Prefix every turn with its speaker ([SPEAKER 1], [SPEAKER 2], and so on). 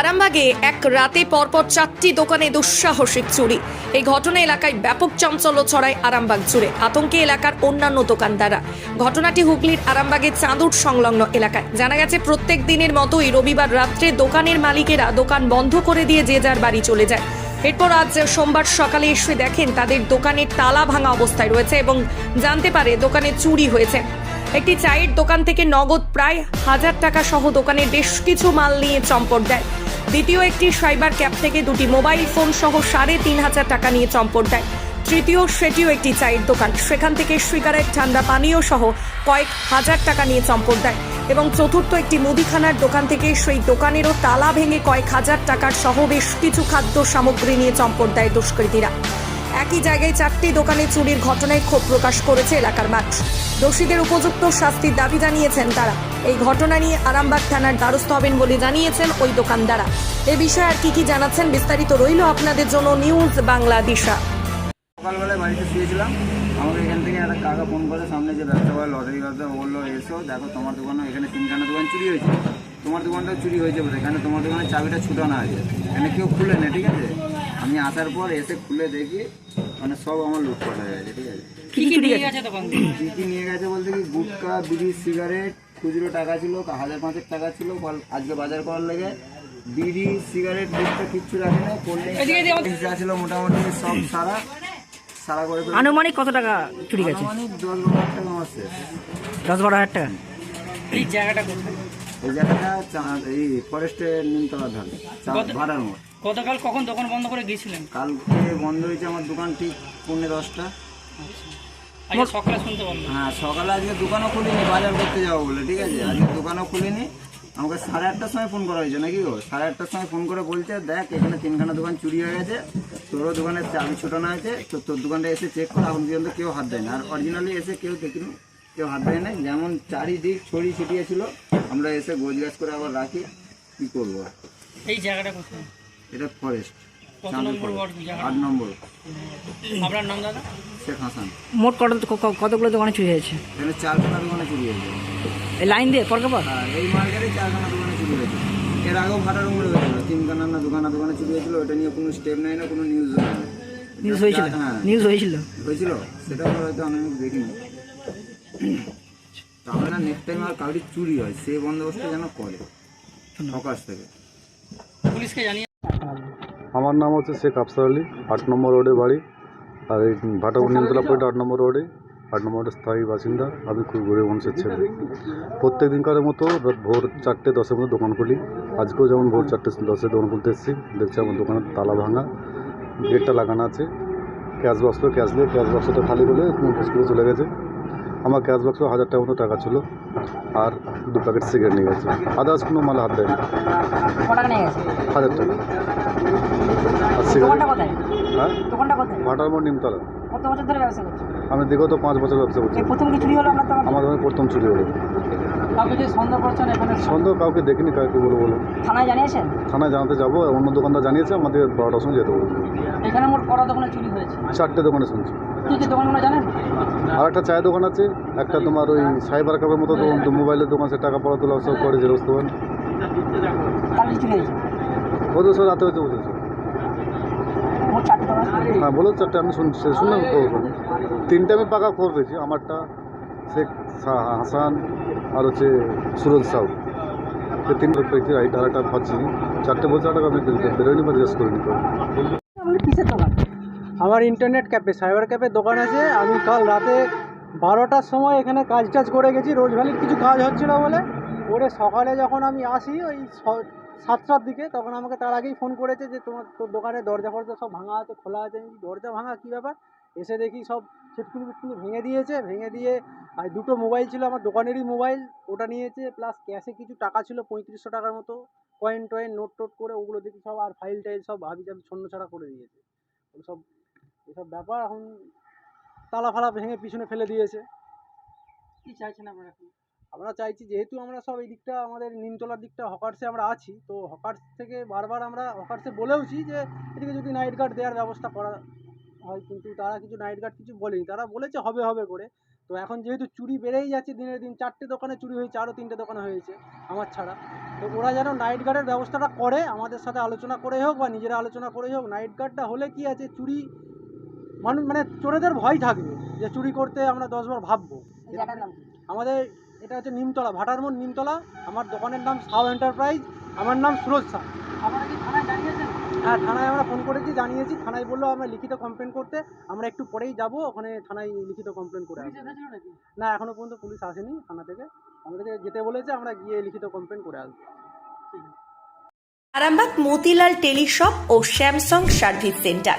[SPEAKER 1] আরামবাগে এক রাতে পরপর চারটি দোকানে দুঃসাহসিক চুরি। এই ঘটনা এলাকায় ব্যাপক চাঞ্চল্য ছড়ায় আরামবাগ জুড়ে, আতঙ্কে এলাকার অন্যান্য দোকানদাররা। ঘটনাটি হুগলির আরামবাগের চাঁদুর সংলগ্ন এলাকায়। জানা গেছে, প্রত্যেক দিনের মতোই রবিবার রাত্রে দোকানের মালিকেরা দোকান বন্ধ করে দিয়ে যে যার বাড়ি চলে যায়। এরপর আজ সোমবার সকালে এসে দেখেন, তাদের দোকানের তালা ভাঙা অবস্থায় রয়েছে এবং জানতে পারে দোকানে চুরি হয়েছে। একটি চায়ের দোকান থেকে নগদ প্রায় হাজার টাকা সহ দোকানের বেশ কিছু মাল নিয়ে চম্পট দেয়। দ্বিতীয় একটি সাইবার ক্যাব থেকে দুটি মোবাইল ফোন সহ সাড়ে তিন হাজার টাকা নিয়ে চম্পট দেয়। তৃতীয় সেটিও একটি চায়ের দোকান। সেখান থেকে সিগারেট, ঠান্ডা পানীয় সহ কয়েক হাজার টাকা নিয়ে চম্পট দেয়। এবং চতুর্থ একটি মুদিখানার দোকান থেকে সেই দোকানেরও তালা ভেঙে কয়েক হাজার টাকার সহ বেশ কিছু খাদ্য সামগ্রী নিয়ে চম্পট দেয় দুষ্কৃতীরা। একই জায়গায় চারটি দোকানে চুরির ঘটনায় ক্ষোভ প্রকাশ করেছে এলাকার মানুষ। দোষীদের উপযুক্ত শাস্তির দাবি জানিয়েছেন তারা। এই ঘটনা নিয়ে আরামবাগ থানার দ্বারস্থ হবেন বলে জানিয়েছেন ওই দোকানদারা। এ বিষয়ে আর কি কি জানাচ্ছেন বিস্তারিত রইল আপনাদের জন্য নিউজ বাংলা দিশা।
[SPEAKER 2] সকালবেলায় বাড়িতে শুয়েছিলাম। আমাকে এখান থেকে একটা কাকা ফোন করে, সামনে যে ব্যবসা করে লটারি ব্যবসা বলল, এসো, দেখো তোমার দোকানে এখানে তিনখানা দোকান চুরি হয়েছে। তোমার দোকানটাও চুরি হয়েছে বলে এখানে তোমার দোকানের চাবিটা ছুটানো আছে? এখানে কেউ খুলে না ঠিক আছে? আমি আসার পর এসে খুলে দেখি মানে সব আমার লুটপাট হয়ে গেছে ঠিক আছে?
[SPEAKER 3] কি কি নিয়ে গেছে থেকে
[SPEAKER 2] কী কী নিয়ে গেছে বলতে কি গুটকা বিড়ি সিগারেট খুচরো টাকা ছিল হাজার পাঁচেক টাকা ছিল আজকে বাজার করার লেগে। বিড়ি সিগারেট গুটকা কিচ্ছু রাখে না কোল্ড যা ছিল মোটামুটি সব সারা সারা করে
[SPEAKER 4] আনুমানিক কত টাকা চুরি গেছে?
[SPEAKER 2] আনুমানিক দশ বারো হাজার টাকা আমার শেষ।
[SPEAKER 4] দশ বারো হাজার টাকা?
[SPEAKER 3] এই জায়গাটা কোথায়?
[SPEAKER 2] এই জায়গাটা এই ফরেস্টের নিমতলা ধারে ভাড়ার মোড়।
[SPEAKER 3] গতকাল কখন দোকান বন্ধ করে গিয়েছিলেন?
[SPEAKER 2] কালকে বন্ধ হয়েছে আমার দোকান ঠিক পৌনে দশটা।
[SPEAKER 3] আজকে সকালে শুনতে পারলাম।
[SPEAKER 2] হ্যাঁ সকালে আজকে দোকানও খুলিনি বাজার করতে যাব বলে ঠিক আছে? আজকে দোকানও খুলিনি। আমাকে সাড়ে আটটার সময় ফোন করা হয়েছে নাকি গো? সাড়ে আটটার সময় ফোন করে বলছে দেখ এখানে তিনখানা দোকান চুরি হয়ে গেছে তোরও দোকানের চাবি ছুটানো আছে তো তোর দোকানটা এসে চেক কর এখন পর্যন্ত কেউ হাত দেয় না আর অরিজিনালি এসে কেউ দেখিনি কেউ হাত দেয় না যেমন চারিদিক ছড়ি ছিটিয়ে ছিল আমরা এসে গোজগাছ করে আবার রাখি কী করব?
[SPEAKER 3] এই জায়গাটা কোথায়?
[SPEAKER 2] এটা ফরেস্ট
[SPEAKER 3] নম্বর
[SPEAKER 2] আট নম্বর।
[SPEAKER 3] আপনার নাম দাদা?
[SPEAKER 2] শেখ হাসান।
[SPEAKER 4] মোট কত কতগুলো দোকানে চুরি হয়েছে?
[SPEAKER 2] এখানে চারখানা দোকানে চুরি হয়েছে।
[SPEAKER 4] এই লাইন দিয়ে পর পর
[SPEAKER 2] আর এই মার্কেটে চারখানা দোকানে চুরি হয়েছে। এর আগেও ভাটার হয়েছিল। তিনখানা না দোকানা দোকানে চুরি হয়েছিল। ওটা নিয়ে কোনো স্টেপ নেয় না কোনো নিউজ
[SPEAKER 4] নিউজ হয়েছিল?
[SPEAKER 2] হ্যাঁ।
[SPEAKER 4] নিউজ হয়েছিল?
[SPEAKER 2] হয়েছিল? সেটা হয়তো অনেক দেখিনি। তাহলে না নেক্সট টাইম আর কাউরি চুরি হয় সে বন্দোবস্ত যেন করে। ফকাস থেকে।
[SPEAKER 3] পুলিশকে জানিয়ে
[SPEAKER 5] আমার নাম হচ্ছে শেখ আফসার আলী আট নম্বর রোডে বাড়ি। আর এই ভাটাপুর নিমতলা পয়েন্ট আট নম্বর রোডে আট নম্বর রোডের স্থায়ী বাসিন্দা। আমি খুব গরিব বংশের ছেলে প্রত্যেক দিনকারের মতো ভোর চারটে দশের মধ্যে দোকান খুলি। আজকেও যেমন ভোর চারটে দশে দোকান খুলতে এসেছি দেখছি আমার দোকানের তালা ভাঙা গেটটা লাগানো আছে। ক্যাশ বক্স ক্যাশ দিয়ে ক্যাশ বক্সটা খালি স্কুলে চলে গেছে। আমার ক্যাশ বক্সে হাজার টাকার মতো টাকা ছিল আর দু প্যাকেট সিগারেট নিয়ে গেছে। আদার্স কোনো মাল হাত দেয়নি
[SPEAKER 4] টাকা
[SPEAKER 5] হাজার টাকা। আর সিগারেট হ্যাঁ? ভাটার মোড় নিমতলা। আমি বিগত পাঁচ বছর ব্যবসা করছি। আমার দোকানে প্রথম চুরি হলো।
[SPEAKER 4] সন্দেহ
[SPEAKER 5] কাউকে দেখিনি কাউকে বলে বলো
[SPEAKER 4] থানায় জানিয়েছেন?
[SPEAKER 5] থানায় জানাতে যাব অন্য দোকানদার জানিয়েছে আমাদের বারোটার সময় যেতে বলব
[SPEAKER 4] এখানে মোট কটা দোকানে চুরি হয়েছে?
[SPEAKER 5] চারটে দোকানে শুনছি।
[SPEAKER 4] কি কি দোকানগুলো জানেন?
[SPEAKER 5] আর একটা চায়ের দোকান আছে একটা তোমার ওই সাইবার ক্যাফের মতো মোবাইলের দোকান সে টাকা পড়া তোলা সব করে জেরক্স দোকান। ওদের সব রাতে হয়েছে
[SPEAKER 4] চুরি
[SPEAKER 5] হ্যাঁ বলো চারটে আমি শুনছি শুনলাম তিনটে আমি পাকা খবর পেয়েছি আমারটা শেখ হাসান আর হচ্ছে সুরজ সাউ। তিনটে পেয়েছি রাইট আর একটা পাচ্ছি। চারটে বলছে একটা আমি বেরোয়নি বা জিজ্ঞেস করিনি তো
[SPEAKER 4] আপনার কিসের দোকান
[SPEAKER 6] আমার ইন্টারনেট ক্যাফে সাইবার ক্যাফে দোকান আছে। আমি কাল রাতে বারোটার সময় এখানে কাজ টাজ করে গেছি। রোজভ্যালির কিছু কাজ হচ্ছিল বলে। করে সকালে যখন আমি আসি, ওই সাতটার দিকে, তখন আমাকে তার আগেই ফোন করেছে যে, তোমার তোর দোকানে দরজা ফরজা সব ভাঙা আছে, খোলা আছে। আমি দরজা ভাঙা? কী ব্যাপার? এসে দেখি সব ছিটকুনি ফিটকুনি ভেঙে দিয়েছে, ভেঙে দিয়ে আর দুটো মোবাইল ছিল আমার দোকানেরই মোবাইল ওটা নিয়েছে। প্লাস ক্যাশে কিছু টাকা ছিল, পঁয়ত্রিশশো টাকার মতো। কয়েন টয়েন নোট টোট করে ওগুলো দেখি সব আর ফাইল টাইল সব হাবি জাবি ছন্ন ছাড়া করে দিয়েছে। সব এসব ব্যাপার এখন তালা ফালা ভেঙে পিছনে ফেলে দিয়েছে।
[SPEAKER 3] কি চাইছেন আপনারা এখন?
[SPEAKER 6] আমরা চাইছি যেহেতু আমরা সব এই দিকটা আমাদের নিমতলার দিকটা হকার্সে আমরা আছি তো হকার্স থেকে বারবার আমরা হকার্সে বলেওছি যে এদিকে যদি নাইট গার্ড দেওয়ার ব্যবস্থা করা হয় কিন্তু তারা কিছু নাইট গার্ড কিছু বলেনি। তারা বলেছে হবে হবে করে। তো এখন যেহেতু চুরি বেড়েই যাচ্ছে দিনের দিন চারটে দোকানে চুরি হয়েছে আরও তিনটে দোকানে হয়েছে আমার ছাড়া। তো ওরা যেন নাইট গার্ডের ব্যবস্থাটা করে আমাদের সাথে আলোচনা করে হোক বা নিজেরা আলোচনা করে হোক নাইট গার্ডটা হলে কি আছে? চুরি মানুষ মানে চোরেদের ভয় থাকবে যে চুরি করতে আমরা দশবার ভাববো? আমাদের এটা হচ্ছে নিমতলা ভাটার মোড় নিমতলা। আমার দোকানের নাম সাউ এন্টারপ্রাইজ আমার নাম সুরজ শাহ
[SPEAKER 4] আপনারা কি থানায় জানিয়েছেন?
[SPEAKER 6] হ্যাঁ থানায় আমরা ফোন করেছি জানিয়েছি। থানায় বলল আমরা লিখিত কমপ্লেন করতে আমরা একটু পরেই যাব ওখানে থানায় লিখিত কমপ্লেন করে আসব। না এখনও পর্যন্ত পুলিশ আসেনি থানা থেকে। আমাদেরকে যেতে বলেছে আমরা গিয়ে লিখিত কমপ্লেন করে আসব।
[SPEAKER 1] আরামবাগ মতিলাল টেলিশপ ও স্যামসাং সার্ভিস সেন্টার।